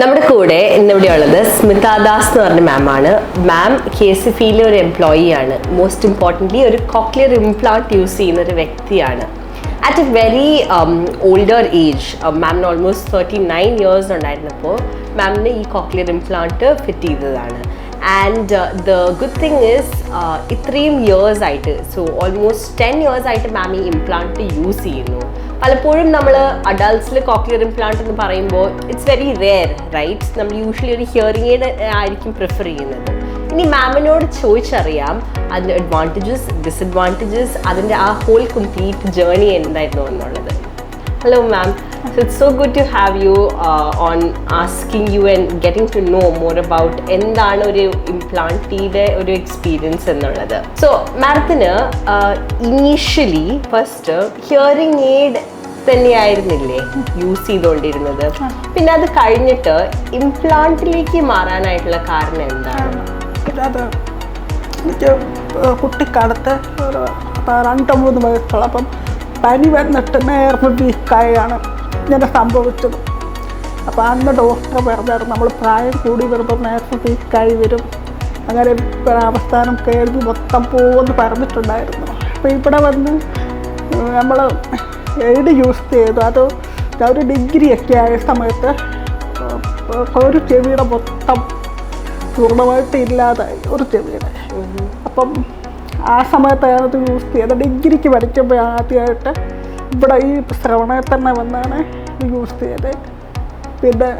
നമ്മുടെ കൂടെ ഇന്നിവിടെ ഉള്ളത് സ്മിത ദാസ് എന്ന് പറഞ്ഞ മാം ആണ്. മാം കെ എസ് എഫ് ഇയിലെ ഒരു എംപ്ലോയി ആണ്. മോസ്റ്റ് ഇമ്പോർട്ടന്റ്ലി ഒരു കോക്ലിയർ ഇംപ്ലാന്റ് യൂസ് ചെയ്യുന്ന ഒരു വ്യക്തിയാണ്. At a very older age മാമിന് ഓൾമോസ്റ്റ് തേർട്ടി നയൻ ഇയേഴ്സ് ഉണ്ടായിരുന്നപ്പോൾ മാമിന് ഈ കോക്ലിയർ ഇംപ്ലാന്റ് ഫിറ്റ് ചെയ്തതാണ്. And the good thing is ഇത്രയും ഇയേഴ്സ് ആയിട്ട് സോ ഓൾമോസ്റ്റ് ടെൻ ഇയേഴ്സ് ആയിട്ട് മാം ഈ ഇംപ്ലാന്റ് യൂസ് ചെയ്യുന്നു. പലപ്പോഴും നമ്മൾ അഡൾട്ട്സിൽ കോക്ലിയർ ഇംപ്ലാന്റ് എന്ന് പറയുമ്പോൾ ഇറ്റ്സ് വെരി റെയർ റൈറ്റ് നമ്മൾ യൂഷ്വലി ഒരു ഹിയറിംഗ് എയ്ഡ് ആയിരിക്കും പ്രിഫർ ചെയ്യുന്നത്. ഇനി മാമിനോട് ചോദിച്ചറിയാം അതിന്റെ അഡ്വാന്റേജസ് ഡിസഡ്വാന്റേജസ് അതിന്റെ ആ ഹോൾ കംപ്ലീറ്റ് ജേർണി എന്തായിരുന്നു എന്നുള്ളത്. Hello ma'am it's so good to have you on asking you and getting to know more about എന്താണ് ഒരു ഇംപ്ലാന്റിയുടെ ഒരു എക്സ്പീരിയൻസ് എന്നുള്ളത്. സോ മാഡത്തിന് ഇനീഷ്യലി ഫസ്റ്റ് ഹിയറിംഗ് എയ്ഡ് തന്നെയായിരുന്നില്ലേ? യൂസ് ചെയ്തുകൊണ്ടിരുന്നത് പിന്നെ അത് കഴിഞ്ഞിട്ട് ഇംപ്ലാന്റിലേക്ക് മാറാനായിട്ടുള്ള കാരണം എന്താണ്? അത് എനിക്ക് കുട്ടിക്കാലത്ത് ഒരു രണ്ട് മൂന്ന് വയസ്സുള്ളപ്പം പനി വന്നിട്ട് നേർന്ന് വീക്കായാണ് ഇങ്ങനെ സംഭവിച്ചത്. അപ്പോൾ അന്ന് ഡോക്ടർ പറഞ്ഞായിരുന്നു നമ്മൾ പ്രായം കൂടി വരുമ്പോൾ നേർന്ന് വീക്കായി വരും. അങ്ങനെ അവസ്ഥാനം കേൾവി മൊത്തം പോകുമെന്ന് പറഞ്ഞിട്ടുണ്ടായിരുന്നു. അപ്പോൾ ഇവിടെ വന്ന് നമ്മൾ എയ്ഡ് യൂസ് ചെയ്തു? അത് ഒരു ഡിഗ്രി ഒക്കെ ആയ സമയത്ത് ഒരു ചെവിയുടെ മൊത്തം പൂർണമായിട്ട് ഇല്ലാതായി. ഒരു ചെവിയുടെ. അപ്പം ആ സമയത്താണ് അത് യൂസ് ചെയ്തത് ഡിഗ്രിക്ക് പഠിക്കുമ്പോൾ ആദ്യമായിട്ട് ഇവിടെ ഈ ശ്രവണയിൽ തന്നെ വന്നാണ് യൂസ് ചെയ്തത് പിന്നെ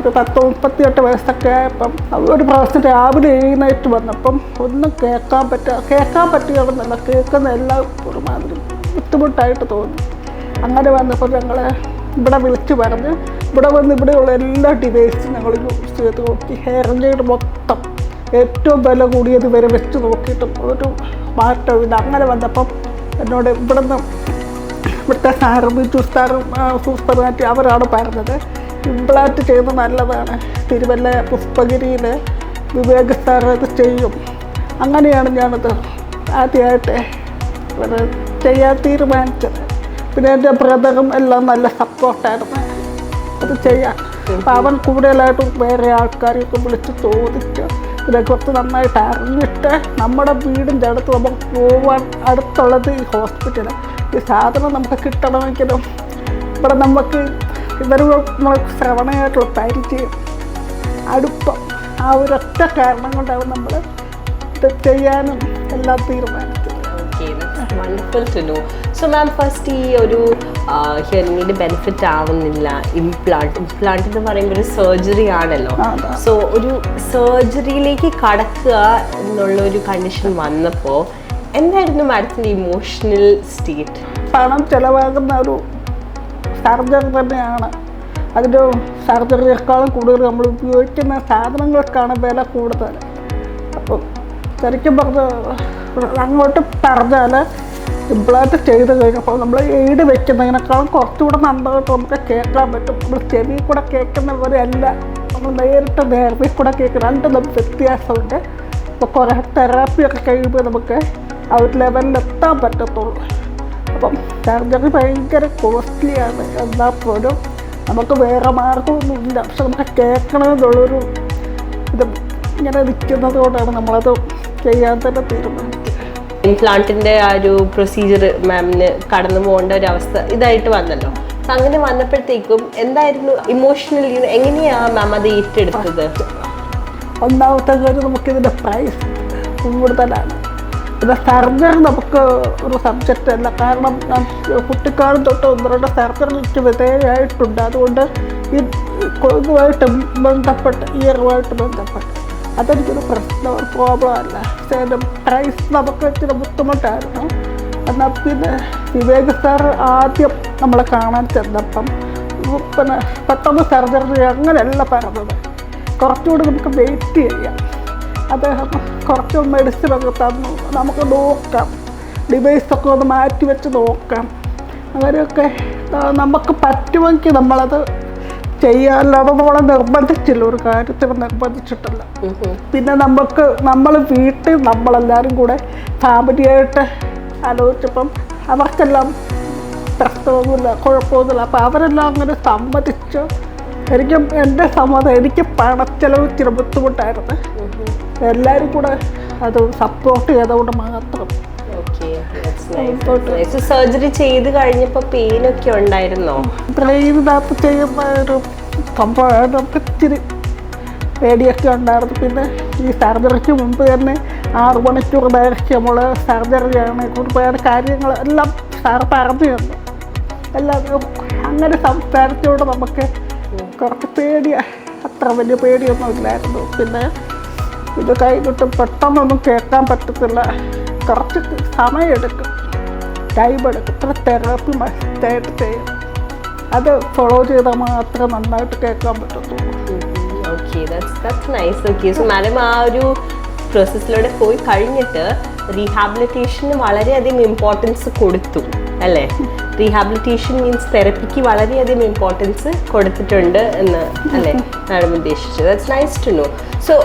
ഒരു പത്ത് മുപ്പത്തിയെട്ട് വയസ്സൊക്കെ ആയപ്പം ഒരു പ്രാവശ്യം രാവിലെ എഴുന്നേറ്റ് വന്നപ്പം ഒന്നും കേൾക്കാൻ പറ്റുക കേൾക്കാൻ പറ്റുകയാണെന്നല്ല കേൾക്കുന്ന എല്ലാം ഒരുമാതിരി ബുദ്ധിമുട്ടായിട്ട് തോന്നി. അങ്ങനെ വന്നപ്പോൾ ഞങ്ങൾ ഇവിടെ വിളിച്ചു പറഞ്ഞ് ഇവിടെ വന്ന് ഇവിടെയുള്ള എല്ലാ ഡിവൈസും ഞങ്ങൾ യൂസ് ചെയ്ത് നോക്കി. ഹെയറിന്റെ മൊത്തം ഏറ്റവും വില കൂടിയത് വരെ വെച്ച് നോക്കിയിട്ട് ഒരു മാറ്റമില്ല അങ്ങനെ വന്നപ്പം എന്നോട് ഇവിടുന്ന് ഇവിടുത്തെ സാറും ചുസ്താറും മാറ്റി അവരാണ് പറഞ്ഞത് ഇംപ്ലാന്റ് ചെയ്യുന്നത് നല്ലതാണ്. തിരുവല്ല പുഷ്പഗിരിയിൽ വിവേക സാർ അത് ചെയ്യും. അങ്ങനെയാണ് ഞാനത് ആദ്യമായിട്ട് ചെയ്യാൻ തീരുമാനിച്ചത്. പിന്നെ എന്റെ ബ്രദറും എല്ലാം നല്ല സപ്പോർട്ടായിരുന്നു. അത് ചെയ്യാൻ. അപ്പം അവൻ കൂടുതലായിട്ടും വേറെ ആൾക്കാരെയൊക്കെ വിളിച്ച് ചോദിച്ച് ഇതിനെക്കുറിച്ച് നന്നായിട്ട് അറിഞ്ഞിട്ട് നമ്മുടെ വീടിന്റെ അടുത്ത് നമുക്ക് പോവാൻ അടുത്തുള്ളത് ഈ ഹോസ്പിറ്റലാണ് ഈ സാധനം നമുക്ക് കിട്ടണമെങ്കിലും ഇവിടെ നമുക്ക് ഇവർ നമുക്ക് ശ്രവണയായിട്ടുള്ള പരിചയം അടുപ്പം ആ ഒരൊറ്റ കാരണം കൊണ്ടാണ് നമ്മൾ ഇത് ചെയ്യാനും എല്ലാം തീരുമാനിച്ചത്. സോ മാം ഫസ്റ്റ് ഈ ഒരു ഹിയറിംഗിന്റെ ബെനിഫിറ്റ് ആവുന്നില്ല ഇംപ്ലാന്റ് ഇംപ്ലാന്റ് എന്ന് പറയുമ്പോൾ ഒരു സർജറി ആണല്ലോ. സോ ഒരു സർജറിയിലേക്ക് കടക്കുക എന്നുള്ള ഒരു കണ്ടീഷൻ വന്നപ്പോൾ എന്തായിരുന്നു മാഡത്തിന്റെ ഇമോഷണൽ സ്റ്റേറ്റ് പണം ചിലവാകുന്ന ഒരു സർജറി തന്നെയാണ്. അതിന്റെ സർജറിയേക്കാളും കൂടുതൽ നമ്മൾ ഉപയോഗിക്കുന്ന സാധനങ്ങൾക്കാണ് വില കൂടുതൽ. അപ്പം ശരിക്കും പറഞ്ഞ അങ്ങോട്ട് പറഞ്ഞാൽ ഇംപ്ലാന്റ് ചെയ്ത് കഴിഞ്ഞപ്പോൾ നമ്മൾ എയ്ഡ് വെക്കുന്നതിനേക്കാളും കുറച്ചുകൂടെ നന്നായിട്ട് നമുക്ക് കേൾക്കാൻ പറ്റും. നമ്മൾ ചെവി കൂടെ കേൾക്കുന്നവരല്ല നമ്മൾ നേരിട്ട് നേർവി കൂടെ കേൾക്കുന്ന രണ്ടും നമുക്ക് വ്യത്യാസമുണ്ട്. അപ്പോൾ കുറേ തെറാപ്പിയൊക്കെ കഴിയുമ്പോൾ നമുക്ക് ആ ഒരു ലെവലിൽ എത്താൻ പറ്റത്തുള്ളൂ. അപ്പം സർജറി ഭയങ്കര കോസ്റ്റ്ലിയാണ് എന്നാൽ പോലും നമുക്ക് വേറെ മാർഗമൊന്നുമില്ല. പക്ഷെ നമുക്ക് കേൾക്കണമെന്നുള്ളൊരു ഇത് ഇങ്ങനെ നിൽക്കുന്നത് കൊണ്ടാണ് നമ്മളത് ചെയ്യാൻ തന്നെ തീരുമാനിച്ചത്. ഇംപ്ലാന്റിന്റെ ആ ഒരു പ്രൊസീജിയർ മാമിന് കടന്നു പോകേണ്ട ഒരു അവസ്ഥ ഇതായിട്ട് വന്നല്ലോ. അങ്ങനെ വന്നപ്പോഴത്തേക്കും എന്തായിരുന്നു ഇമോഷണലി എങ്ങനെയാ മാം അത് ഏറ്റെടുത്തത്? ഒന്നാമത്തെ കാര്യം നമുക്കിതിന്റെ പ്രൈസ് കൂടുതലാണ്. പിന്നെ സർജറി നമുക്ക് ഒരു സബ്ജക്റ്റ് അല്ല. കാരണം ഞാൻ കുട്ടിക്കാലം തൊട്ട് ഒന്ന് രണ്ട് സർജറിക്ക് വിധേയമായിട്ടുണ്ട് അതുകൊണ്ട് ഈ ഇതുമായിട്ട് ബന്ധപ്പെട്ട് ഇയറുമായിട്ട് ബന്ധപ്പെട്ട് അതെനിക്കൊരു പ്രശ്നം ഒരു പ്രോബ്ലം അല്ല. എന്റെ പ്രൈസ് നമുക്ക് ഇച്ചിരി ബുദ്ധിമുട്ടായിരുന്നു. എന്നാൽ പിന്നെ വിവേക് സാർ ആദ്യം നമ്മളെ കാണാൻ ചെന്നപ്പം പിന്നെ പെട്ടെന്ന് സർജറി അങ്ങനെയല്ല പറഞ്ഞത്. കുറച്ചുകൂടി നമുക്ക് വെയിറ്റ് ചെയ്യാം. അദ്ദേഹം കുറച്ച് മെഡിസിനൊക്കെ തന്നു. നമുക്ക് നോക്കാം. ഡിവൈസൊക്കെ ഒന്ന് മാറ്റി വെച്ച് നോക്കാം. അങ്ങനെയൊക്കെ നമുക്ക് പറ്റുമെങ്കിൽ നമ്മളത് ചെയ്യാമല്ലാതെ നമ്മളെ നിർബന്ധിച്ചില്ല. ഒരു കാര്യത്തിൽ നിർബന്ധിച്ചിട്ടില്ല. പിന്നെ നമുക്ക് നമ്മൾ വീട്ടിൽ നമ്മളെല്ലാവരും കൂടെ ഫാമിലിയായിട്ട് ആലോചിച്ചപ്പം അവർക്കെല്ലാം പ്രശ്നമൊന്നുമില്ല കുഴപ്പമൊന്നുമില്ല. അപ്പോൾ അവരെല്ലാം അങ്ങനെ സമ്മതിച്ച് എനിക്ക് എന്റെ സമ്മതം എനിക്ക് പണച്ചെലവ് ഇച്ചിരി ബുദ്ധിമുട്ടായിരുന്നു. എല്ലാവരും കൂടെ അത് സപ്പോർട്ട് ചെയ്തുകൊണ്ട് മാത്രം. സർജറി ചെയ്ത് കഴിഞ്ഞപ്പോ പെയിൻ ഒക്കെ ഉണ്ടായിരുന്നോ സംഭവമാണ്. ഇച്ചിരി പേടിയൊക്കെ ഉണ്ടായിരുന്നു. പിന്നെ ഈ സർജറിക്ക് മുമ്പ് തന്നെ ആറ് മണിക്കൂർ ദൈർഘ്യം നമ്മൾ സർജറിയാണ് ഒരുപാട് കാര്യങ്ങൾ എല്ലാം സാർ പറഞ്ഞു തന്നു. എല്ലാം അങ്ങനെ സംസാരിച്ചോട് നമുക്ക് കുറച്ച് പേടി അത്ര വലിയ പേടിയൊന്നും ഇല്ലായിരുന്നു. പിന്നെ ഇത് കഴിഞ്ഞിട്ട് പെട്ടെന്നൊന്നും കേൾക്കാൻ പറ്റത്തില്ല. കുറച്ച് സമയമെടുക്കും. ടൈം എടുക്കും ഇത്ര തെറാപ്പി മസ്റ്റായിട്ട് ചെയ്യും അത് ഫോളോ ചെയ്താൽ മാത്രമേ നന്നായിട്ട് കേൾക്കാൻ പറ്റത്തുള്ളൂ. Okay that's nice okay so madam ആ ഒരു പ്രോസസ്സിലൂടെ പോയി കഴിഞ്ഞിട്ട് റീഹാബിലിറ്റേഷന് വളരെയധികം ഇമ്പോർട്ടൻസ് കൊടുത്തു അല്ലേ? റീഹാബിലിറ്റേഷൻ മീൻസ് തെറപ്പിക്ക് വളരെയധികം ഇമ്പോർട്ടൻസ് കൊടുത്തിട്ടുണ്ട് എന്ന് അല്ലേ? മാഡം ഉദ്ദേശിച്ചത്. That's nice to know so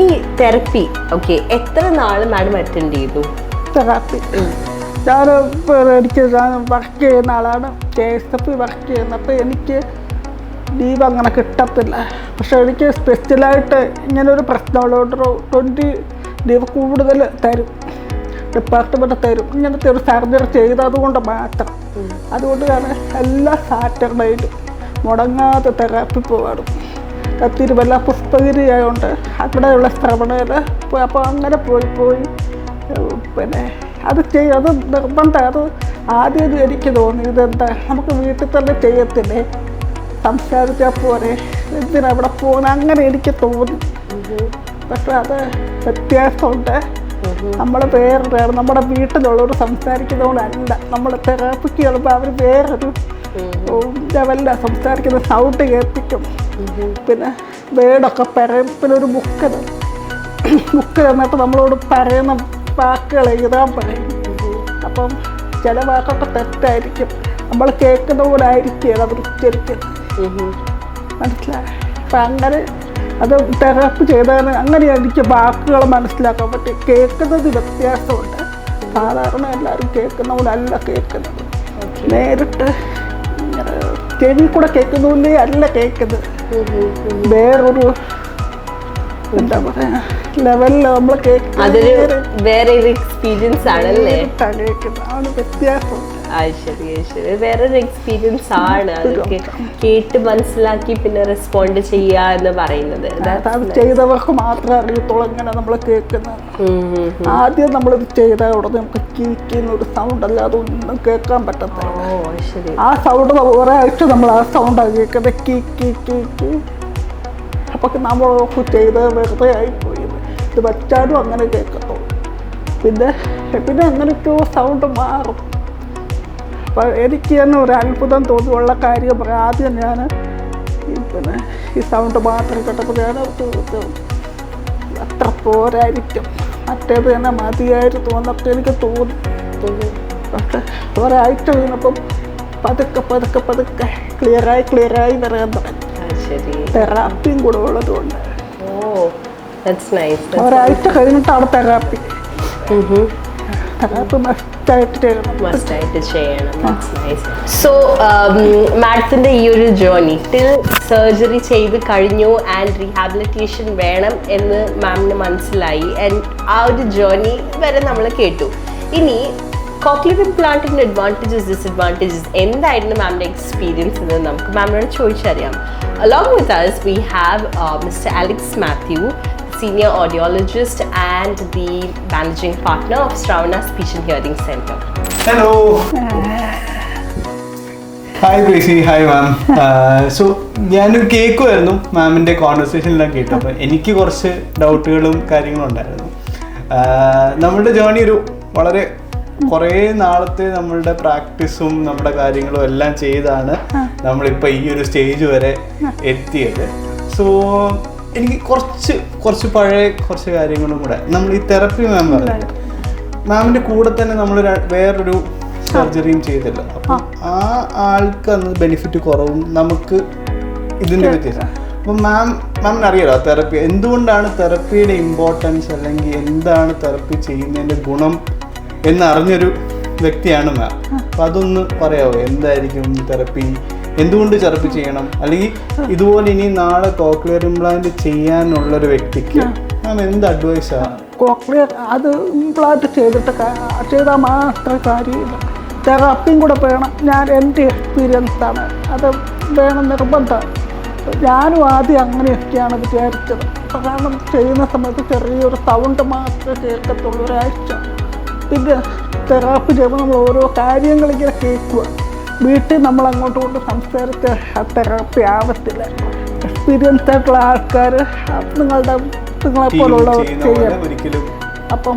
ഈ തെറപ്പി ഓക്കെ എത്ര നാൾ മാഡം അറ്റൻഡ് ചെയ്തു? തെറാപ്പി ഞാൻ എനിക്ക് ഞാൻ വർക്ക് ചെയ്യുന്ന ആളാണ്. കെ എസ് എഫ് വർക്ക് ചെയ്യുന്നത് അപ്പോൾ എനിക്ക് ലീവ് അങ്ങനെ കിട്ടത്തില്ല. പക്ഷെ എനിക്ക് സ്പെഷ്യലായിട്ട് ഇങ്ങനൊരു പ്രശ്നമുള്ളതുകൊണ്ട് ട്വന്റി ലീവ് കൂടുതൽ തരും. ഡിപ്പാർട്ട്മെന്റ് തരും. ഇങ്ങനത്തെ ഒരു സർജറി ചെയ്തതുകൊണ്ട് മാത്രം. അതുകൊണ്ട് ഞാൻ എല്ലാ സാറ്റർഡേയിലും മുടങ്ങാതെ തെറാപ്പി പോകാറും തിരുവല്ല പുഷ്പഗിരി ആയതുകൊണ്ട് അവിടെയുള്ള ശ്രവണയിൽ പോയി. അപ്പോൾ അങ്ങനെ പോയി പോയി പിന്നെ അത് ചെയ്യും അത് നിർബന്ധം. അത് ആദ്യം എനിക്ക് തോന്നി ഇതെന്താ? നമുക്ക് വീട്ടിൽ തന്നെ ചെയ്യത്തില്ലേ? സംസാരിച്ചാൽ പോരെ. എന്തിനാ അവിടെ പോകുന്നത് അങ്ങനെ എനിക്ക് തോന്നി. പക്ഷെ അത് വ്യത്യാസമുണ്ട്. നമ്മൾ വേറൊരാണ് നമ്മുടെ വീട്ടിലുള്ളവർ സംസാരിക്കുന്നതുകൊണ്ടല്ല നമ്മൾ തെറാപ്പിക്ക് ചെല്ലുമ്പോൾ അവർ വേറൊരു ലെവലിലാണ് സംസാരിക്കുന്ന സൗണ്ട് കേൾപ്പിക്കും. പിന്നെ വേടൊക്കെ പറയും. പിന്നെ ഒരു ബുക്ക് ബുക്ക് തന്നിട്ട് നമ്മളോട് പറയുന്ന വാക്കുകൾ എഴുതാൻ പറയും. അപ്പം ചില വാക്കൊക്കെ തെറ്റായിരിക്കും. നമ്മൾ കേൾക്കുന്ന പോലെ ആയിരിക്കും അവർ ഉച്ചരിക്കുന്നത് മനസ്സിലായി? അപ്പം അങ്ങനെ അത് തെറാപ്പി ചെയ്താൽ അങ്ങനെ എനിക്ക് വാക്കുകൾ മനസ്സിലാക്കാൻ പറ്റും. കേൾക്കുന്നത് വ്യത്യാസമുണ്ട്. സാധാരണ എല്ലാവരും കേൾക്കുന്ന പോലെ അല്ല കേൾക്കുന്നത്. നേരിട്ട് ചെവി കൂടെ കേൾക്കുന്നതിലേ അല്ല കേൾക്കുന്നത്. വേറൊരു എന്താ പറയാ? ലെവലിൽ നമ്മൾ അതൊരു കേൾക്കുന്നത് വേറെ ഒരു എക്സ്പീരിയൻസ് ആണല്ലേ? വ്യത്യാസമുണ്ട് ആ ശരി ശരി വേറൊരു എക്സ്പീരിയൻസ് ആണ്. അതൊക്കെ കേട്ട് മനസ്സിലാക്കി പിന്നെ റെസ്പോണ്ട് ചെയ്യുക എന്ന് പറയുന്നത്. ചെയ്തവർക്ക് മാത്രമേ അറിയത്തുള്ളൂ ഇങ്ങനെ നമ്മൾ കേൾക്കുന്നത്. ആദ്യം നമ്മളിത് ചെയ്ത ഉടനെ നമുക്ക് കീക്കുന്ന ഒരു സൗണ്ട് അല്ലാതെ ഒന്നും കേൾക്കാൻ പറ്റത്തില്ല. ആ സൗണ്ട് ഒരാഴ്ച നമ്മൾ ആ സൗണ്ടാണ് കേൾക്കുന്നത്. കീ കീ കീ കീ. അപ്പൊ നമ്മൾ ചെയ്ത് വെറുതെ ആയിപ്പോയി. ഇത് വച്ചാലും അങ്ങനെ കേൾക്കത്തുള്ളൂ. പിന്നെ പിന്നെ അങ്ങനെയൊക്കെയോ സൗണ്ട് മാറും. അപ്പം എനിക്ക് തന്നെ ഒരു അത്ഭുതം തോന്നിയുള്ള കാര്യം പറയാം. ആദ്യം ഞാൻ പിന്നെ ഈ സൗണ്ട് മാത്രം കേട്ടപ്പോൾ ഞാൻ അത്ര പോരായിരിക്കും. മറ്റേത് തന്നെ മതിയായിരുന്നു എന്നൊക്കെ എനിക്ക് തോന്നി. പക്ഷെ ഒരാഴ്ച കഴിഞ്ഞപ്പം പതുക്കെ പതുക്കെ പതുക്കെ ക്ലിയറായി ക്ലിയറായി വരാൻ തുടങ്ങി. തെറാപ്പിയും കൂടെ ഉള്ളതുകൊണ്ട്. ഒരാഴ്ച കഴിഞ്ഞിട്ടാണ് തെറാപ്പി. നൈസ് സോ മാഡത്തിന്റെ ഈ ഒരു ജേർണി ടിൽ സർജറി ചെയ്ത് കഴിഞ്ഞു ആൻഡ് റീഹാബിലിറ്റേഷൻ വേണം എന്ന് മാമിന് മനസ്സിലായി. ആൻഡ് ആ ഒരു ജേർണി വരെ നമ്മൾ കേട്ടു. ഇനി കോക്ലിയർ ഇംപ്ലാന്റിന്റെ അഡ്വാന്റേജസ് ഡിസ്അഡ്വാന്റേജസ് എന്തായിരുന്നു മാമിന്റെ എക്സ്പീരിയൻസ് എന്ന് നമുക്ക് മാമിനോട് ചോദിച്ചറിയാം. Along with us we have mister Alex Mathew senior audiologist and the managing partner of Stravana Speech and Hearing Center. Hello hi Gracy hi ma'am so ഞാൻ കേൾക്കുമായിരുന്നു മാമിന്റെ കോൺവെർസേഷനിലാണ് കേട്ടു അപ്പോൾ എനിക്ക് കുറച്ച് ഡൗട്ടുകളും കാര്യങ്ങളും ഉണ്ടായിരുന്നു. നമ്മുടെ നമ്മളുടെ ജേണി ഒരു വളരെ കുറേ നാളത്തെ നമ്മളുടെ പ്രാക്ടീസും നമ്മുടെ കാര്യങ്ങളും എല്ലാം ചെയ്താണ് നമ്മളിപ്പോൾ ഈ ഒരു സ്റ്റേജ് വരെ എത്തിയത്. സോ എനിക്ക് കുറച്ച് കുറച്ച് പഴയ കുറച്ച് കാര്യങ്ങളും കൂടെ. നമ്മൾ ഈ തെറപ്പി മാം പറഞ്ഞു മാമിന്റെ കൂടെ തന്നെ നമ്മൾ വേറൊരു സർജറിയും ചെയ്തില്ല. അപ്പം ആ. ആൾക്ക് അന്ന് ബെനിഫിറ്റ് കുറവും നമുക്ക് ഇതിന്റെ വ്യത്യാസം. അപ്പം മാം മാമിന് അറിയാലോ തെറപ്പി എന്തുകൊണ്ടാണ് തെറപ്പിയുടെ ഇമ്പോർട്ടൻസ് അല്ലെങ്കിൽ എന്താണ് തെറപ്പി ചെയ്യുന്നതിന്റെ ഗുണം എന്നറിഞ്ഞൊരു വ്യക്തിയാണ് മാം അപ്പം അതൊന്ന് പറയാമോ എന്തായിരിക്കും തെറപ്പി എന്തുകൊണ്ട് ചെറുപ്പ് ചെയ്യണം? അല്ലെങ്കിൽ ഇതുപോലെ ഇനി നാളെ കോക്ലിയർ ഇംപ്ലാന്റ് ചെയ്യാനുള്ള ഒരു വ്യക്തിക്ക് മാം എന്ത് ആണ് കോക്ലിയർ അത് ഇംപ്ലാന്റ് ചെയ്തിട്ട് ചെയ്താൽ മാത്രമേ കാര്യമില്ല. തെറാപ്പിയും കൂടെ വേണം. ഞാൻ എന്റെ എക്സ്പീരിയൻസ് ആണ്. അത് വേണം നിർബന്ധം. ഞാനും ആദ്യം അങ്ങനെയൊക്കെയാണ് വിചാരിച്ചത്. കാരണം ചെയ്യുന്ന സമയത്ത് ചെറിയൊരു സൗണ്ട് മാത്രമേ കേൾക്കത്തുള്ളൂ ഒരാഴ്ച. പിന്നെ തെറാപ്പി ചെയ്യുമ്പോൾ നമ്മൾ ഓരോ കാര്യങ്ങളിങ്ങനെ കേൾക്കുക വീട്ടിൽ നമ്മൾ അങ്ങോട്ടും ഇങ്ങോട്ടും സംസാരിച്ച് തെറാപ്പി ആവത്തില്ല. എക്സ്പീരിയൻസ് ആയിട്ടുള്ള ആൾക്കാർ നിങ്ങളുടെ നിങ്ങളെ പോലുള്ളവർ ചെയ്യാം. അപ്പം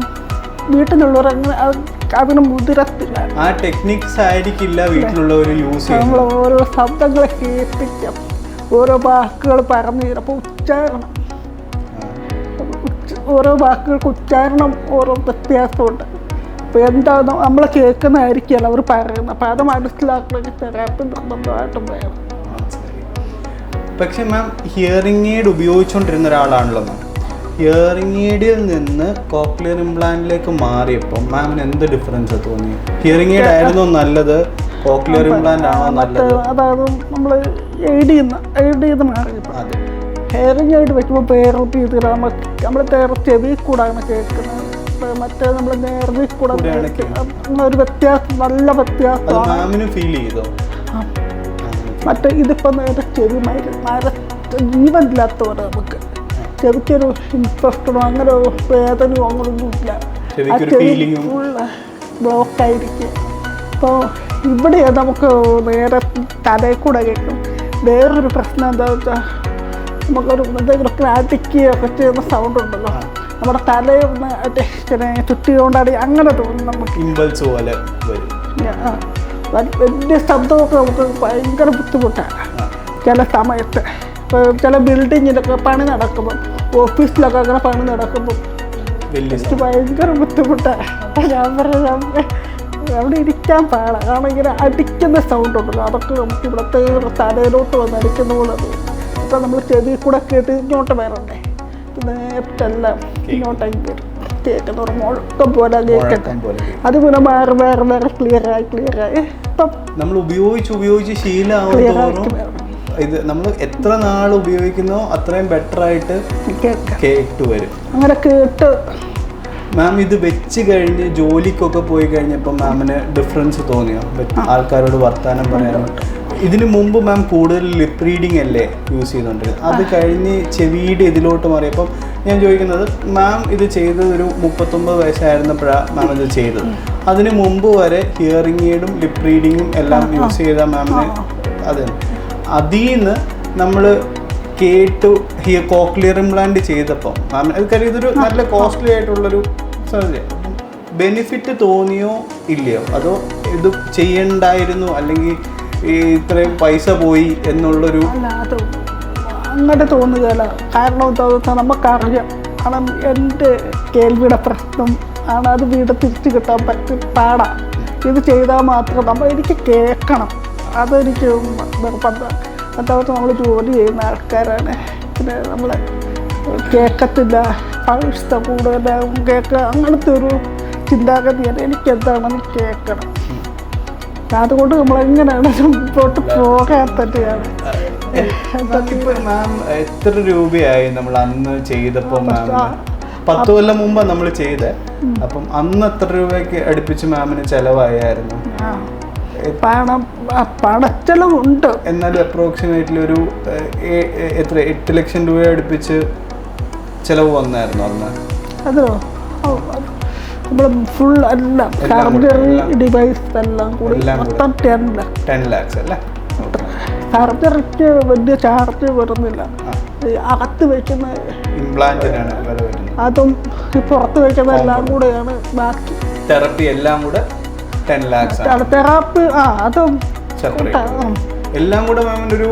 വീട്ടിലുള്ളവർ അങ്ങനെ അത് അതിന് മുതിരത്തില്ല. ആ ടെക്നിക്സ് ആയിരിക്കില്ല വീട്ടിലുള്ളവർ യൂസ് നമ്മൾ ഓരോ ശബ്ദങ്ങളെ കേൾപ്പിക്കാം. ഓരോ വാക്കുകൾ പറഞ്ഞു തരും. അപ്പോൾ ഉച്ചാരണം. ഉച്ച- ഓരോ വാക്കുകൾക്ക് ഉച്ചാരണം ഓരോ വ്യത്യാസമുണ്ട്. അപ്പോൾ എന്താണ് നമ്മൾ കേൾക്കുന്നതായിരിക്കുമല്ലോ അവർ പറയുന്നത്. അപ്പോൾ അത് മനസ്സിലാക്കണമെങ്കിൽ തെറാപ്പി നിർബന്ധമായിട്ടും വേണം. പക്ഷേ മാം ഹിയറിംഗ് എയ്ഡ് ഉപയോഗിച്ചുകൊണ്ടിരുന്ന ഒരാളാണല്ലോ മാം ഹിയറിംഗ് എയ്ഡിൽ നിന്ന് കോക്ലിയർ ഇംപ്ലാന്റിലേക്ക് മാറിയപ്പോൾ മാമിന് എന്ത് ഡിഫറൻസ് തോന്നി? ഹിയറിംഗ് എയ്ഡ് ആയിരുന്നു നല്ലത്? കോക്ലിയർ ഇംപ്ലാന്റ് ആണോ നല്ലത്? അതായത് നമ്മൾ എയ്ഡ് ചെയ്യുന്ന എയ്ഡ് ചെയ്ത് മാറിയപ്പോൾ. ഹിയറിംഗ് എയ്ഡ് വെക്കുമ്പോൾ വേറെ ഇത് നമ്മൾ നമ്മൾ ചെവി കൂടാണ് കേൾക്കുന്നത് മറ്റേ നമ്മൾ നേർന്ന് കൂടെ ഒരു വ്യത്യാസം നല്ല വ്യത്യാസം. ഫീൽ ചെയ്തോ. മറ്റേ ഇതിപ്പോൾ നേരെ ചെവി മര മര ജീവനില്ലാത്തവരെ നമുക്ക്. ചെവിക്കൊരു ഇൻട്രസ്റ്റോ അങ്ങനെ ഒരു വേദനയോ ആ ചെവി ഉം. ഫുള്ള് ബ്ലോക്കായിരിക്കും അപ്പോൾ ഇവിടെ നമുക്ക് നേരെ തലയിൽ കൂടെ കേൾക്കും. വേറൊരു പ്രശ്നം എന്താ വെച്ചാൽ നമുക്കൊരു എന്തെങ്കിലും ക്രാറ്റിക്കുകയൊക്കെ ചെയ്യുന്ന സൗണ്ട് ഉണ്ടല്ലോ. നമ്മുടെ തലയിൽ ഒന്ന് ഇങ്ങനെ ചുറ്റിക്കൊണ്ടാടി അങ്ങനെ തോന്നും നമുക്ക്. ഇമ്പൾസ് പോലെ വരും. വലിയ ശബ്ദമൊക്കെ നമുക്ക് ഭയങ്കര ബുദ്ധിമുട്ടാണ് ചില സമയത്ത് ചില ബിൽഡിങ്ങിലൊക്കെ പണി നടക്കുമ്പോൾ ഓഫീസിലൊക്കെ അങ്ങനെ പണി നടക്കുമ്പോൾ എനിക്ക് ഭയങ്കര ബുദ്ധിമുട്ടാണ് ഞാൻ പറഞ്ഞ അവിടെ ഇരിക്കാൻ പാടാ. കാരണം ഇങ്ങനെ അടിക്കുന്ന സൗണ്ട് ഉണ്ടല്ലോ. അതൊക്കെ നമുക്ക് ഇവിടുത്തെ തലയിലോട്ട് വന്ന് അടിക്കുന്ന പോലെ തോന്നും. അപ്പോൾ നമ്മൾ ചെവി കൂടെ കേട്ട് ഇങ്ങോട്ട് വരണ്ടേ? നേരത്തെല്ലാം ഇങ്ങോട്ടേക്ക് വരും കേൾക്കുന്ന ഒരു മുഴക്കം പോലെ കേൾക്കട്ടെ. അത് പിന്നെ മാറി വേറെ വേറെ ക്ലിയർ ആയി ക്ലിയർ ആയി. നമ്മൾ ഉപയോഗിച്ച് ഉപയോഗിച്ച് ശീലമാവുന്നതോറും ഇത് നമ്മൾ എത്ര നാൾ ഉപയോഗിക്കുന്നോ അത്രയും ബെറ്റർ ആയിട്ട് കേട്ട് വരും. അങ്ങനെ കേട്ട്. മാം ഇത് വെച്ച് കഴിഞ്ഞ് ജോലിക്കൊക്കെ പോയി കഴിഞ്ഞപ്പോൾ മാമിന് ഡിഫറൻസ് തോന്നിയോ? ആൾക്കാരോട് വർത്താനം പറയാനും? ഇതിനു മുമ്പ് മാം കൂടുതൽ ലിപ് റീഡിംഗ് അല്ലേ യൂസ് ചെയ്യുന്നുണ്ട് അത് കഴിഞ്ഞ് ചെവിയുടെ ഇതിലോട്ട് മാറിയപ്പം ഞാൻ ചോദിക്കുന്നത് മാം ഇത് ചെയ്തത് ഒരു മുപ്പത്തൊമ്പത് വയസ്സായിരുന്നപ്പോഴാണ് മാം ഇത് ചെയ്തത്? അതിന് മുമ്പ് വരെ ഹിയറിംഗ് എയ്ഡും ലിപ് റീഡിങ്ങും എല്ലാം യൂസ് ചെയ്ത മാമിന് അതെ. അതിൽ നിന്ന് നമ്മൾ കേട്ടു ഹിയർ കോക്ലിയർ ഇംപ്ലാന്റ് ചെയ്തപ്പം മാം അത് കാര്യം ഇതൊരു നല്ല കോസ്റ്റ്ലി ആയിട്ടുള്ളൊരു സർജറി ബെനിഫിറ്റ് തോന്നിയോ ഇല്ലയോ? അതോ ഇത് ചെയ്യണ്ടായിരുന്നു? അല്ലെങ്കിൽ ഈ ഇത്രയും പൈസ പോയി എന്നുള്ളൊരു അങ്ങനെ തോന്നുകയല്ല കാരണം എന്താ വെച്ചാൽ നമുക്കറിയാം. കാരണം എന്റെ കേൾവിയുടെ പ്രശ്നം ആണ് അത് വീട് തിരിച്ചു കിട്ടാൻ പറ്റും. പാടാ. ഇത് ചെയ്താൽ മാത്രം നമ്മൾ എനിക്ക് കേൾക്കണം. അതെനിക്ക് നിർബന്ധം. വെച്ചാൽ നമ്മൾ ജോലി ചെയ്യുന്ന ആൾക്കാരാണ്. പിന്നെ നമ്മൾ കേൾക്കത്തില്ല. പൈസ കൂടുതലാവും കേൾക്കുക. അങ്ങനത്തെ ഒരു ചിന്താഗതിയാണ്. എനിക്ക് എന്താണെന്ന് കേൾക്കണം അതുകൊണ്ട് നമ്മൾ എങ്ങനെയാണ് മുമ്പോട്ട് ഇപ്പൊ മാം എത്ര രൂപയായി നമ്മൾ അന്ന് ചെയ്തപ്പോൾ മാം പത്ത് കൊല്ലം മുമ്പ് നമ്മൾ ചെയ്തേ. അപ്പം അന്ന് എത്ര രൂപയ്ക്ക് അടുപ്പിച്ച് മാമിന് ചെലവായായിരുന്നു? ആ. പണം പണച്ചെലവുണ്ട്. എന്നാലും അപ്രോക്സിമേറ്റ്ലി ഒരു എത്ര എട്ട് ലക്ഷം രൂപ അടുപ്പിച്ച് ചെലവ് വന്നായിരുന്നു അന്ന്? അതോ? നമ്മൾ ഫുൾ എല്ലാം എല്ലാം. ഡിവൈസ് എല്ലാം. കൂടി. മൊത്തം ടെൻ ലാക്ക് ടെൻ ലാക്സ് അല്ലേ? സർജറിക്ക് വലിയ ചാർജ് വരുന്നില്ല. അകത്ത് വെക്കുന്ന അതും ഈ പുറത്ത് വെക്കുന്ന എല്ലാം കൂടെയാണ് ബാക്കി. തെറപ്പി എല്ലാം കൂടെ ടെൻ ലാക്സ് തെറാപ്പി ആ അതും എല്ലാം കൂടെ മാമിന്റെ ഒരു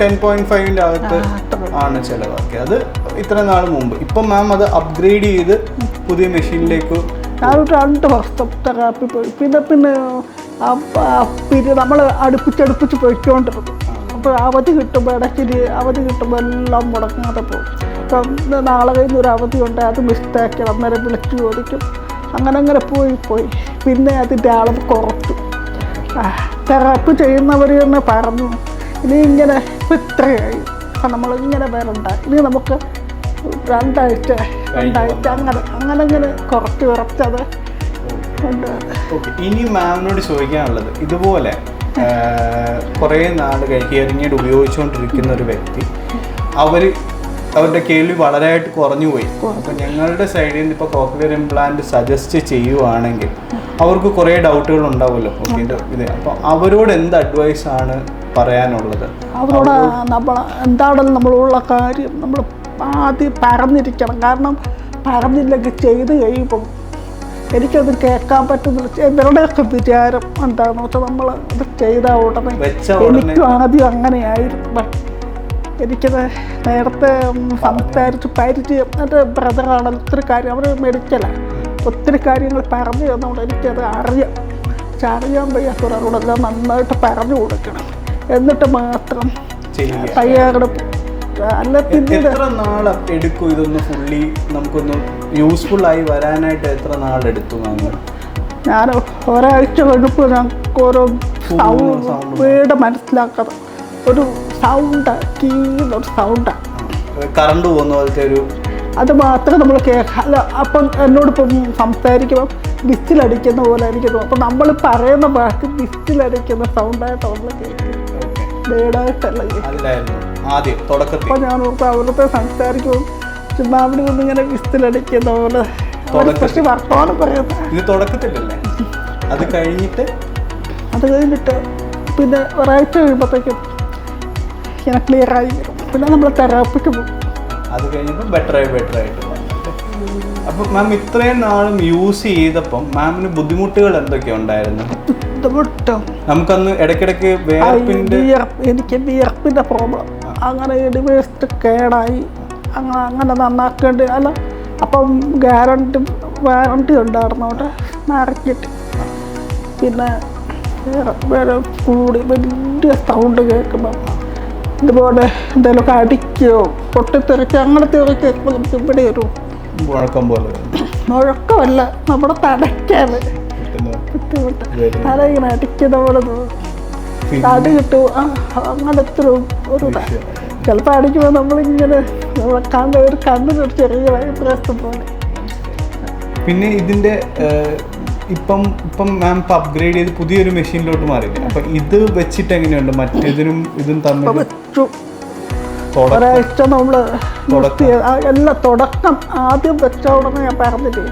ടെൻ പോയിന്റ് ഫൈവിന്റെ അകത്ത് ആണ് ചിലവാക്കിയത്. അത് ഇത്ര നാൾ മുമ്പ്. ഇപ്പം മാം അത് അപ്ഗ്രേഡ് ചെയ്ത് പുതിയ മെഷീനിലേക്ക് ഞാനൊരു രണ്ട് വർഷം തെറാപ്പി പോയി. പിന്നെ പിന്നെ പിന്നെ നമ്മൾ അടുപ്പിച്ചടുപ്പിച്ച് പോയിക്കൊണ്ടിരുന്നു. അപ്പോൾ അവധി കിട്ടുമ്പോൾ ഇടയ്ക്ക് അവധി കിട്ടുമ്പോൾ എല്ലാം മുടങ്ങാതെ പോകും നാളെ കഴിഞ്ഞ് ഒരു അവധി ഉണ്ട് അത് മിസ്റ്റാക്കി അന്നേരം വിളിച്ച് ചോദിക്കും. അങ്ങനെ അങ്ങനെ പോയി പോയി. പിന്നെ അതിന്റെ അളവ് കുറച്ചു. തെറാപ്പി ചെയ്യുന്നവർ തന്നെ പറഞ്ഞു ഇനി ഇങ്ങനെ ഇത്രയായി. അപ്പം നമ്മളിങ്ങനെ വരണ്ട. ഇനി നമുക്ക് രണ്ടാഴ്ച അങ്ങനെ അങ്ങനെ കുറച്ച് കുറച്ചത് ഓക്കെ ഇനി മാമിനോട് ചോദിക്കാനുള്ളത് ഇതുപോലെ കുറേ നാൾ ഹിയറിംഗ് എയ്ഡ് ഉപയോഗിച്ചുകൊണ്ടിരിക്കുന്ന ഒരു വ്യക്തി അവർ അവരുടെ കേൾവി വളരെയായിട്ട് കുറഞ്ഞു പോയി. അപ്പം ഞങ്ങളുടെ സൈഡിൽ നിന്ന് ഇപ്പോൾ കോക്ലിയർ ഇംപ്ലാന്റ് സജസ്റ്റ് ചെയ്യുവാണെങ്കിൽ അവർക്ക് കുറേ ഡൗട്ടുകൾ ഉണ്ടാവുമല്ലോ. ഓക്കെ ഇത് ഇത്. അപ്പോൾ അവരോട് എന്ത് അഡ്വൈസ് ആണ് പറയാനുള്ളത്? അവരോട് നമ്മൾ എന്താണെന്ന് നമ്മളുള്ള കാര്യം നമ്മൾ ആദ്യം പറഞ്ഞിരിക്കണം. കാരണം പറഞ്ഞില്ലെങ്കിൽ ചെയ്ത് കഴിയുമ്പം എനിക്കത് കേൾക്കാൻ പറ്റുന്നില്ല. ഇവരുടെയൊക്കെ വിചാരം എന്താണെന്ന് വെച്ചാൽ നമ്മൾ ഇത് ചെയ്ത ഉടനെ എനിക്കും ആദ്യം അങ്ങനെയായിരുന്നു. ബട്ട് എനിക്കത് നേരത്തെ സംസാരിച്ച് പരിചയം എന്റെ ബ്രദറാണ് ഒത്തിരി കാര്യം അവർ മെഡിക്കലാണ് ഒത്തിരി കാര്യങ്ങൾ പറഞ്ഞു തന്നുകൊണ്ട് എനിക്കത് അറിയാം. പക്ഷെ അറിയാൻ വയ്യാത്തവരോടെല്ലാം നന്നായിട്ട് പറഞ്ഞു കൊടുക്കണം. എന്നിട്ട് മാത്രം തയ്യാറെടുപ്പ് അല്ല പിന്നീട് എത്ര നാൾ എടുക്കും ഇതൊന്ന് ഫുള്ളി നമുക്കൊന്ന് യൂസ്ഫുൾ ആയി വരാനായിട്ട് എത്ര നാളെടുത്തു മാം ഞാൻ ഒരാഴ്ച കഴിഞ്ഞപ്പോൾ ഞങ്ങൾക്ക് ഓരോ സൗണ്ട്. വീട് മനസ്സിലാക്കാതെ ഒരു സൗണ്ട് കീന്നൊരു സൗണ്ടാണ് കറണ്ട് പോകുന്ന പോലത്തെ ഒരു അത് മാത്രമേ നമ്മൾ കേൾക്കാം അപ്പം എന്നോട് എന്നോടിപ്പം സംസാരിക്കുമ്പം വിസിലടിക്കുന്ന പോലെ എനിക്ക് തോന്നും. അപ്പം നമ്മൾ പറയുന്ന വാക്ക് വിസിലടിക്കുന്ന സൗണ്ടായിട്ട് നമ്മൾ കേൾക്കും വീടായിട്ടല്ല കേൾക്കും അതിലായിരുന്നു ആദ്യം തുടക്കത്തിൽ. അപ്പം ഞാൻ ഓർത്ത് അവരുടെ സംസാരിക്കും. ചുമ്മാ അവിടെ നിന്ന് ഇങ്ങനെ വിസ്തിലടിക്കുന്ന പോലെ. പക്ഷെ വർത്തമാനം പറയുന്നത്. ഇത് തുടക്കത്തിലല്ലേ? അത് കഴിഞ്ഞിട്ട്? അത് കഴിഞ്ഞിട്ട് പിന്നെ ഒരാഴ്ച കഴിയുമ്പോഴത്തേക്കും ഇങ്ങനെ ക്ലിയർ ആയി വരും. പിന്നെ നമ്മൾ തെറാപ്പിക്ക് പോകും. അത് കഴിഞ്ഞപ്പോൾ ബെറ്റർ ആയി ബെറ്റർ ആയിട്ട് അപ്പം മാം ഇത്രയും നാളും യൂസ് ചെയ്തപ്പം മാമിന് ബുദ്ധിമുട്ടുകൾ എന്തൊക്കെ ഉണ്ടായിരുന്നു? ബുദ്ധിമുട്ടോ. നമുക്കന്ന് ഇടയ്ക്കിടയ്ക്ക് എനിക്ക് വിയർപ്പിന്റെ പ്രോബ്ലം അങ്ങനെ ഇടിവേസ്റ്റ് കേടായി. അങ്ങനെ അങ്ങനെ നന്നാക്കേണ്ടി. അല്ല അപ്പം ഗ്യാരണ്ടി വാറണ്ടി ഉണ്ടായിരുന്നു അവിടെ. മാർക്കറ്റ് പിന്നെ വേറെ കൂടി വലിയ സൗണ്ട് കേൾക്കുമ്പം ഇതുപോലെ എന്തെങ്കിലുമൊക്കെ അടിക്കുകയോ പൊട്ടിത്തെറിച്ച് അങ്ങനത്തെ ഒക്കെ കേൾക്കുമ്പോൾ നമുക്ക് ഇവിടെ ഒരു മുഴക്കം പോലെ. വരുന്നു. മുഴക്കമല്ല നമ്മുടെ കിട്ടുന്ന ബുദ്ധിമുട്ട്. തല ഇങ്ങനെ അടിക്കുന്ന പോലെ തടി കിട്ടും. ആ അങ്ങനത്തെ ഒരു ഒരു ചിലപ്പോൾ അടിക്കുമ്പോൾ നമ്മളിങ്ങനെ നമ്മളെ കണ്ണ് ഒരു കണ്ണിനൊരു ചെറിയ പ്രശ്നം പോലെ. പിന്നെ ഇതിന്റെ ഇപ്പം ഇപ്പം മാം ഇപ്പം അപ്ഗ്രേഡ് ചെയ്ത് പുതിയൊരു മെഷീനിലോട്ട് മാറി അപ്പൊ ഇത് വെച്ചിട്ട് എങ്ങനെയുണ്ട്? മറ്റേതിനും ഇതും തമ്മിൽ ഒരാഴ്ച നമ്മൾ. എല്ലാ തുടക്കം ആദ്യം വെച്ച ഉടനെ ഞാൻ പറഞ്ഞില്ലേ?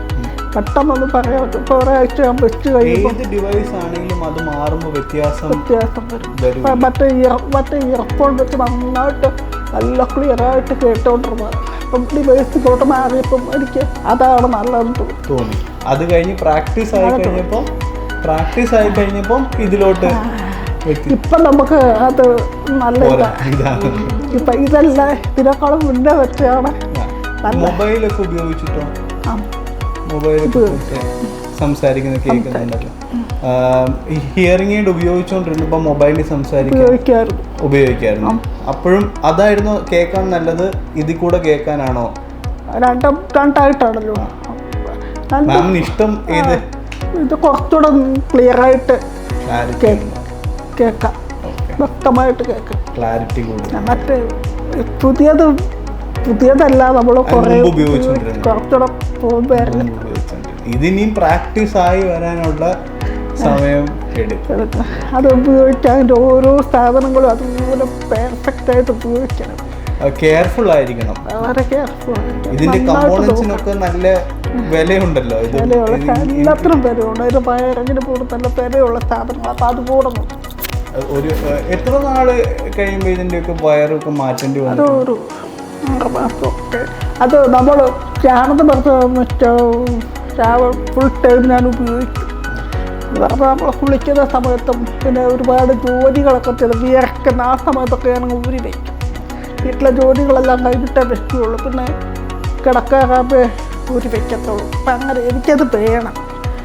പെട്ടെന്നൊന്നും പറയാം. ഇപ്പോൾ ഒരാഴ്ച ഞാൻ വെച്ച് കഴിയുമ്പോൾ ഏത് ഡിവൈസ് ആണെങ്കിലും അത് മാറുമ്പോൾ വ്യത്യാസം വ്യത്യാസം വരും. മറ്റേ ഇയർ മറ്റേ ഇയർഫോൺ വെച്ച് നന്നായിട്ട് നല്ല ക്ലിയർ ആയിട്ട് കേട്ടോണ്ടിരുന്നത് ഡിവൈസ് ഇങ്ങോട്ട് മാറിയപ്പം എനിക്ക് അതാണ് നല്ലതെന്ന് തോന്നി. അത് കഴിഞ്ഞ് പ്രാക്ടീസ് ആയി കഴിഞ്ഞപ്പോൾ പ്രാക്ടീസ് ആയി കഴിഞ്ഞപ്പം ഇതിലോട്ട് ഇപ്പൊ നമുക്ക് അത് നല്ല ഇപ്പൊ ഇതാ. ഇതാണ്. ഇപ്പം ഇതല്ല ഇതിനേക്കാളും മുന്നേ വെച്ചാണ് മൊബൈലൊക്കെ ഉപയോഗിച്ചിട്ടോ? ആ, മൊബൈൽ സംസാരിക്കുന്ന കേൾക്കുന്നുണ്ടല്ലോ ഹിയറിംഗ് എയ്ഡ് ഉപയോഗിച്ചുകൊണ്ടിരുന്നപ്പോൾ മൊബൈലിൽ സംസാരിക്കാൻ ഉപയോഗിക്കാറുണ്ട്. ഉപയോഗിക്കായിരുന്നു അപ്പോഴും അതായിരുന്നു കേൾക്കാൻ നല്ലത്? ഇതിൽ കൂടെ കേൾക്കാനാണോ? രണ്ടും രണ്ടായിട്ടാണല്ലോ. മാമിന് ഇഷ്ടം ഏത്? ഇത് കുറച്ചുകൂടെ ക്ലിയർ ആയിട്ട് കേൾക്കാം. വ്യക്തമായിട്ട് കേൾക്കാം. ക്ലാരിറ്റി കൂടുതൽ. മറ്റേ പുതിയത് പുതിയതല്ല നമ്മൾ കുറേ. കുറച്ചുകൂടെ പോകുമ്പോൾ ഇതിനിയും പ്രാക്ടീസ് ആയി വരാനുള്ള സമയം എടുക്കും. അത് ഉപയോഗിക്കാൻ അതിന്റെ ഓരോ സ്ഥാപനങ്ങളും അതുപോലെ പെർഫെക്റ്റ് ആയിട്ട് ഉപയോഗിക്കണം. കെയർഫുൾ ആയിരിക്കണം. വളരെ കെയർഫുൾ ഇതിന്റെ കമ്പോണൻസിനൊക്കെ നല്ല വിലയുണ്ടല്ലോ എല്ലാത്തിനും വിലയുണ്ട്. അതിന് പയറിന് പോലും നല്ല വിലയുള്ള സാധനങ്ങൾ അപ്പം അത് കൂടണം ഒരു എത്ര നാൾ കഴിയുമ്പോൾ ഇതിന്റെയൊക്കെ വയറൊക്കെ മാറ്റേണ്ടി വന്നു? ഒരു മാസമൊക്കെ അത് നമ്മൾ ചാണകം പറഞ്ഞ ചാവ ഫുൾ ടൈം ഞാൻ ഉപയോഗിക്കും. വെറുതെ നമ്മൾ കുളിക്കുന്ന സമയത്തും പിന്നെ ഒരുപാട് ജോലികളൊക്കെ ചില വിയർക്കുന്ന ആ സമയത്തൊക്കെ ഞാൻ ഊരി വയ്ക്കും വീട്ടിലെ ജോലികളെല്ലാം കഴിഞ്ഞിട്ടേ വെക്കുകയുള്ളൂ. പിന്നെ കിടക്കാറാകുമ്പോൾ ഊരി വയ്ക്കത്തുള്ളൂ അപ്പം അങ്ങനെ എനിക്കത് വേണം.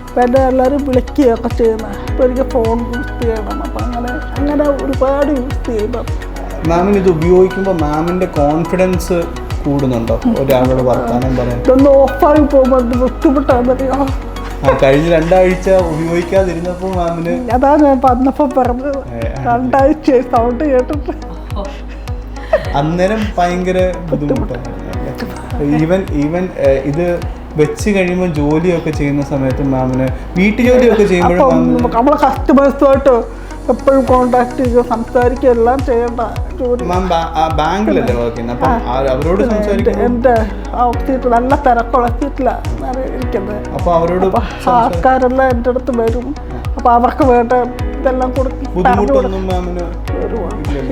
അപ്പം എന്നെ എല്ലാവരും വിളിക്കുകയൊക്കെ ചെയ്യുന്നത് അപ്പോൾ എനിക്ക് ഫോൺ യൂസ് ചെയ്യണം. അപ്പം അങ്ങനെ അങ്ങനെ ഒരുപാട് യൂസ് ചെയ്യുമ്പോൾ മാമിന് ഇത് ഉപയോഗിക്കുമ്പോൾ മാമിന്റെ കോൺഫിഡൻസ് കൂടുന്നുണ്ടോ? ഒരാളോട് വർത്താനം പറയാൻ. ഓഫായി പോകുമ്പോൾ കഴിഞ്ഞ രണ്ടാഴ്ച ഉപയോഗിക്കാതിരുന്നപ്പോൾ മാമിന് അതാ ഞാൻ വന്നപ്പോൾ പറഞ്ഞത്. രണ്ടാഴ്ച സൗണ്ട് കേട്ടിട്ട്. അന്നേരം ഭയങ്കര ബുദ്ധിമുട്ടാണ് ഈവൻ ഈവൻ ഇത് വെച്ച് കഴിയുമ്പോൾ ജോലിയൊക്കെ ചെയ്യുന്ന സമയത്ത് മാമിന് വീട്ടു ജോലിയൊക്കെ ചെയ്യുമ്പോഴും നമ്മളെ കസ്റ്റമേഴ്സുമായിട്ട് എപ്പോഴും കോണ്ടാക്ട് ചെയ്യുക സംസാരിക്കുക എല്ലാം ചെയ്യേണ്ട. ജോലി. ബാങ്കിലല്ലേ വർക്ക് ചെയ്യുന്നത് അവരോട് എന്റെ സീറ്റ് നല്ല തിരക്കുള്ള സീറ്റിലാണ് ഇരിക്കുന്നത് അവരോട് ആൾക്കാരെല്ലാം എന്റെ അടുത്ത് വരും. അപ്പൊ അവർക്ക് വേണ്ട ഇതെല്ലാം കൊടുക്കും.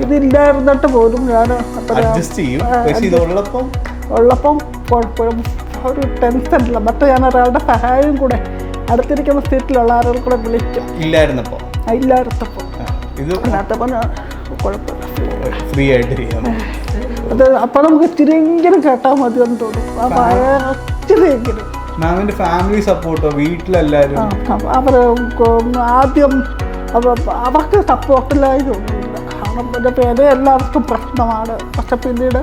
ഇതില്ലായിരുന്നിട്ട് പോലും ഞാൻ ഉള്ളപ്പം ഉള്ളപ്പം കുഴപ്പമില്ല. ഒരു ടെൻഷൻ ഇല്ല. മറ്റേ ഞാൻ ഒരാളുടെ സഹായം കൂടെ അടുത്തിരിക്കുന്ന സ്ഥിരത്തിലുള്ള ആളുകൾ കൂടെ വിളിക്കും. ഇല്ലായിരുന്നപ്പോ? അപ്പൊ ഇത് കുഴപ്പമില്ല. ഫ്രീ ആയിട്ട് ചെയ്യാം അത് അപ്പോൾ നമുക്ക് ഇച്ചിരിയെങ്കിലും കേട്ടാൽ മതി എന്ന് തോന്നും. ആ ഭയങ്കര ഇച്ചിരിയെങ്കിലും മാമിന്റെ ഫാമിലി സപ്പോർട്ടോ? വീട്ടിലെല്ലാരും? അവർ ആദ്യം അവർക്ക് അവർക്ക് സപ്പോർട്ടില്ലായതൊന്നുമില്ല കാരണം എന്റെ പേര് എല്ലാവർക്കും പ്രശ്നമാണ്. പക്ഷെ പിന്നീട്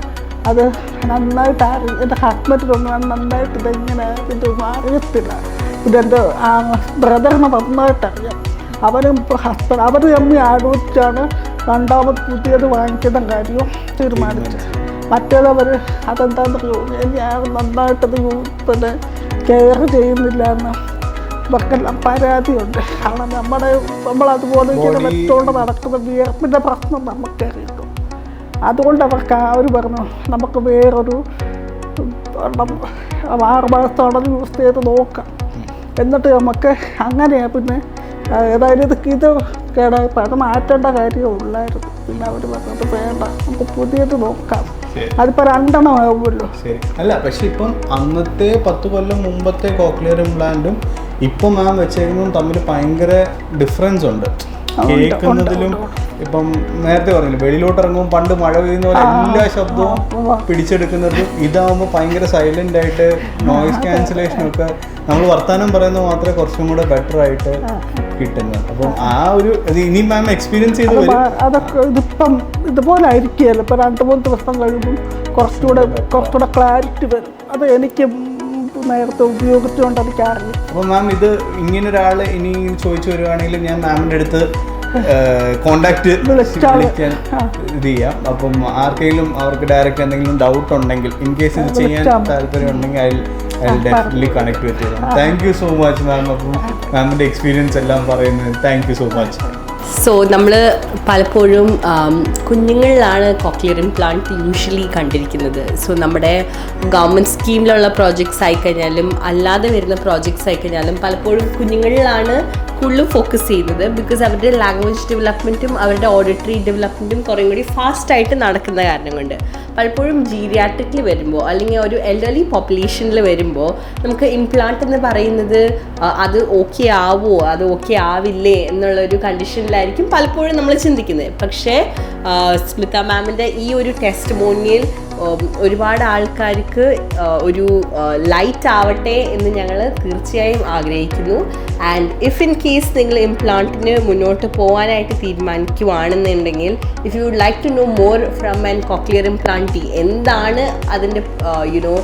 അത് നന്നായിട്ട് എന്റെ ഹസ്ബൻഡിനൊന്നും നന്നായിട്ട് ഇതെങ്ങനെ ഇത് അറിയത്തില്ല എന്റെ ആ ബ്രദറിന് നന്നായിട്ട് അറിയാം അവനും ഹസ്ബൻഡ് അവർ തമ്മിൽ ആലോചിച്ചാണ് രണ്ടാമത് പുതിയത് വാങ്ങിക്കുന്ന കാര്യവും തീരുമാനിച്ചത്. മറ്റേതവർ അതെന്താണെന്ന് ഞാൻ നന്നായിട്ടത് പിന്നെ കെയർ ചെയ്യുന്നില്ല എന്ന് ഇവർക്കെല്ലാം പരാതിയുണ്ട്. കാരണം നമ്മുടെ നമ്മളതുപോലെ ഇങ്ങനെ വെച്ചുകൊണ്ട് നടക്കുന്ന വിയർപ്പിന്റെ പ്രശ്നം നമുക്കറിയുന്നു അതുകൊണ്ട് അവർക്ക് ആ ഒരു പറഞ്ഞു നമുക്ക് വേറൊരു ആറ് മാസത്തോളം യൂസ് ചെയ്ത് നോക്കാം. എന്നിട്ട് നമുക്ക് അങ്ങനെയാണ് പിന്നെ ഏതായാലും ഇത് ഇത് കേടാ അത് മാറ്റേണ്ട കാര്യമേ ഉള്ളായിരുന്നു. പിന്നെ അവർ പറഞ്ഞത് വേണ്ട നമുക്ക് പുതിയത് നോക്കാം. അതിപ്പോ അതിപ്പോൾ രണ്ടെണ്ണം ആവുമല്ലോ. ശരി. അല്ല പക്ഷെ ഇപ്പം അന്നത്തെ പത്ത് കൊല്ലം മുമ്പത്തെ കോക്ലിയർ ഇംപ്ലാന്റും ഇപ്പം മാം വെച്ചേക്കുന്നതും തമ്മിൽ ഭയങ്കര ഡിഫറൻസ് ഉണ്ട്. കേൾക്കുന്നതിലും ഇപ്പം നേരത്തെ പറഞ്ഞില്ല വെളിയിലോട്ട് ഇറങ്ങുമ്പോൾ പണ്ട് മഴ പെയ്യുന്ന പോലെ എല്ലാ ശബ്ദവും പിടിച്ചെടുക്കുന്നതും ഇതാവുമ്പോൾ ഭയങ്കര സൈലന്റ് ആയിട്ട് നോയിസ് ക്യാൻസലേഷൻ ഒക്കെ നമ്മൾ വർത്തമാനം പറയുന്നത് മാത്രമേ കുറച്ചും കൂടെ ബെറ്റർ ആയിട്ട് കിട്ടുന്നത് അപ്പം ആ ഒരു ഇനി മാം എക്സ്പീരിയൻസ് ചെയ്ത് അതൊക്കെ ഇതിപ്പം ഇതുപോലെ ആയിരിക്കുകയല്ലോ? ഇപ്പം രണ്ട് മൂന്ന് ദിവസം കഴിയുമ്പോൾ കുറച്ചുകൂടെ കുറച്ചുകൂടെ ക്ലാരിറ്റി വരും. അത് എനിക്ക് നേരത്തെ ഉപയോഗിച്ചുകൊണ്ട് അപ്പം അപ്പോൾ മാം ഇത് ഇങ്ങനെ ഒരാൾ ഇനി ചോദിച്ചു വരുവാണെങ്കിൽ ഞാൻ മാമിന്റെ അടുത്ത് കോണ്ടാക്ട് വിളിക്കാൻ ഇത് ചെയ്യാം. അപ്പം ആർക്കെങ്കിലും അവർക്ക് ഡയറക്റ്റ് എന്തെങ്കിലും ഡൗട്ട് ഉണ്ടെങ്കിൽ ഇൻ കേസ് ഇത് ചെയ്യാൻ താല്പര്യം ഉണ്ടെങ്കിൽ I definitely connect with you thank you so much ma'am അപ്പം മാമിന്റെ എക്സ്പീരിയൻസ് എല്ലാം പറയുന്നത് thank you so much so നമ്മൾ പലപ്പോഴും കുഞ്ഞുങ്ങളിലാണ് കോക്ലിയർ ഇംപ്ലാന്റ് യൂഷ്വലി കണ്ടിരിക്കുന്നത്. സോ നമ്മുടെ ഗവൺമെന്റ് സ്കീമിലുള്ള പ്രോജക്ട്സ് ആയിക്കഴിഞ്ഞാലും അല്ലാതെ വരുന്ന പ്രോജക്ട്സ് ആയിക്കഴിഞ്ഞാലും പലപ്പോഴും കുഞ്ഞുങ്ങളിലാണ് കൂടുതലും ഫോക്കസ് ചെയ്തത് ബിക്കോസ് അവരുടെ ലാംഗ്വേജ് ഡെവലപ്മെന്റും അവരുടെ ഓഡിറ്ററി ഡെവലപ്മെന്റും കുറേ കൂടി ഫാസ്റ്റായിട്ട് നടക്കുന്ന കാരണം കൊണ്ട്. പലപ്പോഴും ജീരിയാട്രിക്കിൽ വരുമ്പോൾ അല്ലെങ്കിൽ ഒരു എൽഡർലി പോപ്പുലേഷനിൽ വരുമ്പോൾ നമുക്ക് ഇംപ്ലാന്റ് എന്ന് പറയുന്നത് അത് ഓക്കെ ആവുമോ അത് ഓക്കെ ആവില്ലേ എന്നുള്ളൊരു കണ്ടീഷനിലായിരിക്കും പലപ്പോഴും നമ്മൾ ചിന്തിക്കുന്നത്. പക്ഷേ സ്മിത മാമിന്റെ ഈ ഒരു ടെസ്റ്റ് മോണിയൽ ഒരുപാട് ആൾക്കാർക്ക് ഒരു ലൈറ്റ് ആവട്ടെ എന്ന് ഞങ്ങൾ തീർച്ചയായും ആഗ്രഹിക്കുന്നു. ആൻഡ് ഇഫ് ഇൻ കേസ് നിങ്ങൾ ഇംപ്ലാന്റിന് മുന്നോട്ട് പോകാനായിട്ട് തീരുമാനിക്കുവാണെന്നുണ്ടെങ്കിൽ if you would like to know more from an cochlear implantee എന്താണ് അതിന്റെ യുനോ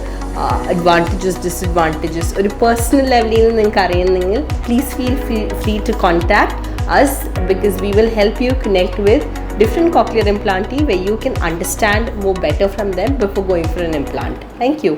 അഡ്വാന്റേജസ് ഡിസ്അഡ്വാന്റേജസ് ഒരു പേഴ്സണൽ ലെവലിൽ നിന്ന് നിങ്ങൾക്ക് അറിയുന്നെങ്കിൽ please feel free to contact us because we will help you connect with different cochlear implantee where you can understand more better from them before going for an implant. Thank you.